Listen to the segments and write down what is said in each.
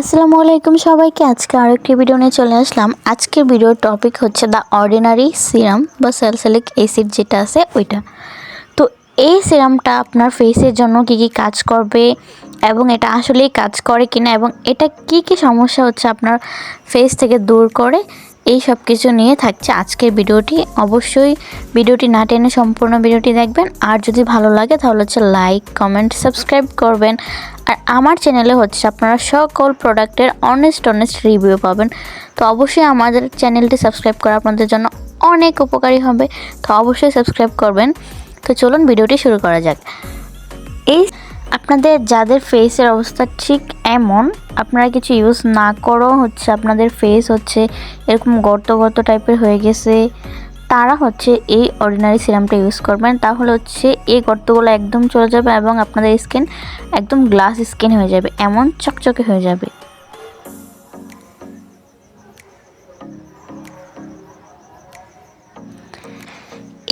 আসসালামু আলাইকুম সবাইকে। আজকে আরও একটি ভিডিও নিয়ে চলে আসলাম। আজকের ভিডিওর টপিক হচ্ছে দ্য অর্ডিনারি সিরাম বা স্যালসেলিক অ্যাসিড যেটা আছে ওইটা। তো এই সিরামটা আপনার ফেসের জন্য কি কি কাজ করবে এবং এটা আসলেই কাজ করে কিনা এবং এটা কি কি সমস্যা হচ্ছে আপনার ফেস থেকে দূর করে এই সব কিছু নিয়ে থাকছে আজকের ভিডিওটি। অবশ্যই ভিডিওটি না টেনে সম্পূর্ণ ভিডিওটি দেখবেন। আর যদি ভালো লাগে তাহলে হচ্ছে লাইক, কমেন্ট, সাবস্ক্রাইব করবেন। আর আমার চ্যানেলে হচ্ছে আপনারা সকল প্রোডাক্টের অনেস্ট অনেস্ট রিভিউ পাবেন। তো অবশ্যই আমাদের চ্যানেলটি সাবস্ক্রাইব করা আপনাদের জন্য অনেক উপকারী হবে। তো অবশ্যই সাবস্ক্রাইব করবেন। তো চলুন ভিডিওটি শুরু করা যাক। এই আপনাদের যাদের ফেসের অবস্থা ঠিক এমন, আপনারা কিছু ইউজ না করো হচ্ছে আপনাদের ফেস হচ্ছে এরকম গর্ত গর্ত টাইপের হয়ে গেছে, তারা হচ্ছে এই অর্ডিনারি সিরামটা ইউজ করবেন। তাহলে হচ্ছে এই গর্তগুলো একদম চলে যাবে এবং আপনাদের স্কিন একদম গ্লাস স্কিন হয়ে যাবে, এমন চকচকে হয়ে যাবে।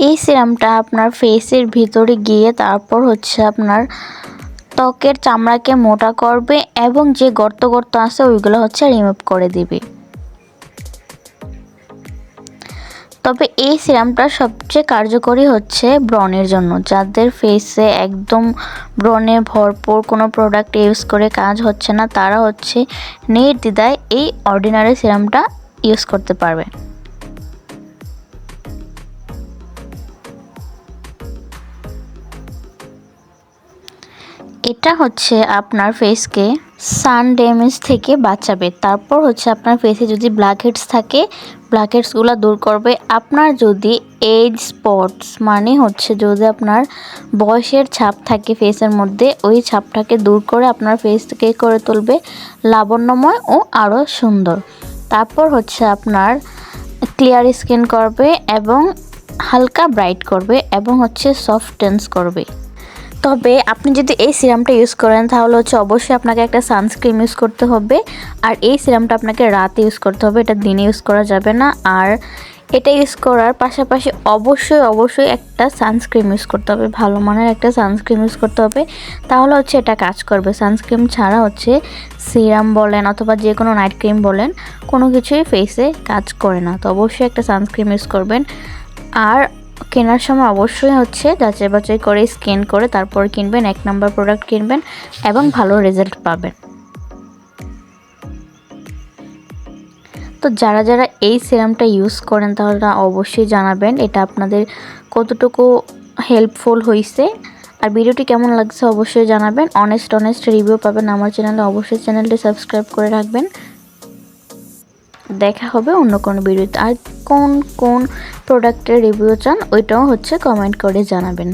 এই সিরামটা আপনার ফেসের ভিতরে গিয়ে তারপর হচ্ছে আপনার ত্বকের চামড়াকে মোটা করবে এবং যে গর্ত গর্ত আছে ওইগুলো হচ্ছে রিমুভ করে দিবে। তবে এই সিরামটা সবচেয়ে কার্যকরী হচ্ছে ব্রণের জন্য। যাদের ফেসে একদম ব্রণে ভরপুর কোনো প্রোডাক্ট ইউজ করে কাজ হচ্ছে না, তারা হচ্ছে নির্দ্বিধায় এই অর্ডিনারি সিরামটা ইউজ করতে পারবে। এটা হচ্ছে আপনার ফেসকে সান ড্যামেজ থেকে বাঁচাবে। তারপর হচ্ছে আপনার ফেসে যদি ব্ল্যাক হেডস থাকে ব্ল্যাক হেডসগুলো দূর করবে। আপনার যদি এজ স্পটস মানে হচ্ছে যদি আপনার বয়সের ছাপ থাকে ফেসের মধ্যে, ওই ছাপটাকে দূর করে আপনার ফেসকে করে তুলবে। লাবণ্যময় ও আরও সুন্দর। তারপর হচ্ছে আপনার ক্লিয়ার স্কিন করবে এবং হালকা ব্রাইট করবে এবং হচ্ছে সফট টেন্স করবে। তবে আপনি যদি এই সিরামটা ইউজ করেন, তাহলে হচ্ছে অবশ্যই আপনাকে একটা সানস্ক্রিন ইউজ করতে হবে। আর এই সিরামটা আপনাকে রাতে ইউজ করতে হবে, এটা দিনে ইউজ করা যাবে না। আর এটা ইউজ করার পাশাপাশি অবশ্যই অবশ্যই একটা সানস্ক্রিন ইউজ করতে হবে। ভালো মানের একটা সানস্ক্রিন ইউজ করতে হবে। তাহলে হচ্ছে এটা কাজ করবে। সানস্ক্রিন ছাড়া হচ্ছে সিরাম বলেন অথবা যে কোনো নাইট ক্রিম বলেন, কোনো কিছুই ফেসে কাজ করে না। তো অবশ্যই একটা সানস্ক্রিন ইউজ করবেন। আর কেনার সময় অবশ্যই হচ্ছে যাচাই বাছাই করে স্ক্যান করে তারপর কিনবেন, এক নাম্বার প্রোডাক্ট কিনবেন এবং ভালো রেজাল্ট পাবেন। তো যারা যারা এই সিরামটা ইউজ করেন তাহলে অবশ্যই জানাবেন, এটা আপনাদের কতটুকু হেল্পফুল হয়েছে আর ভিডিওটি কেমন লাগছে অবশ্যই জানাবেন। অনেস্ট অনেস্ট রিভিউ পাবেন আমার চ্যানেলে অবশ্যই চ্যানেলটি সাবস্ক্রাইব করে রাখবেন। দেখা হবে অন্য কোনো ভিডিওতে আর কোন কোন প্রোডাক্টের রিভিউ চান ওইটাও হচ্ছে কমেন্ট করে জানাবেন।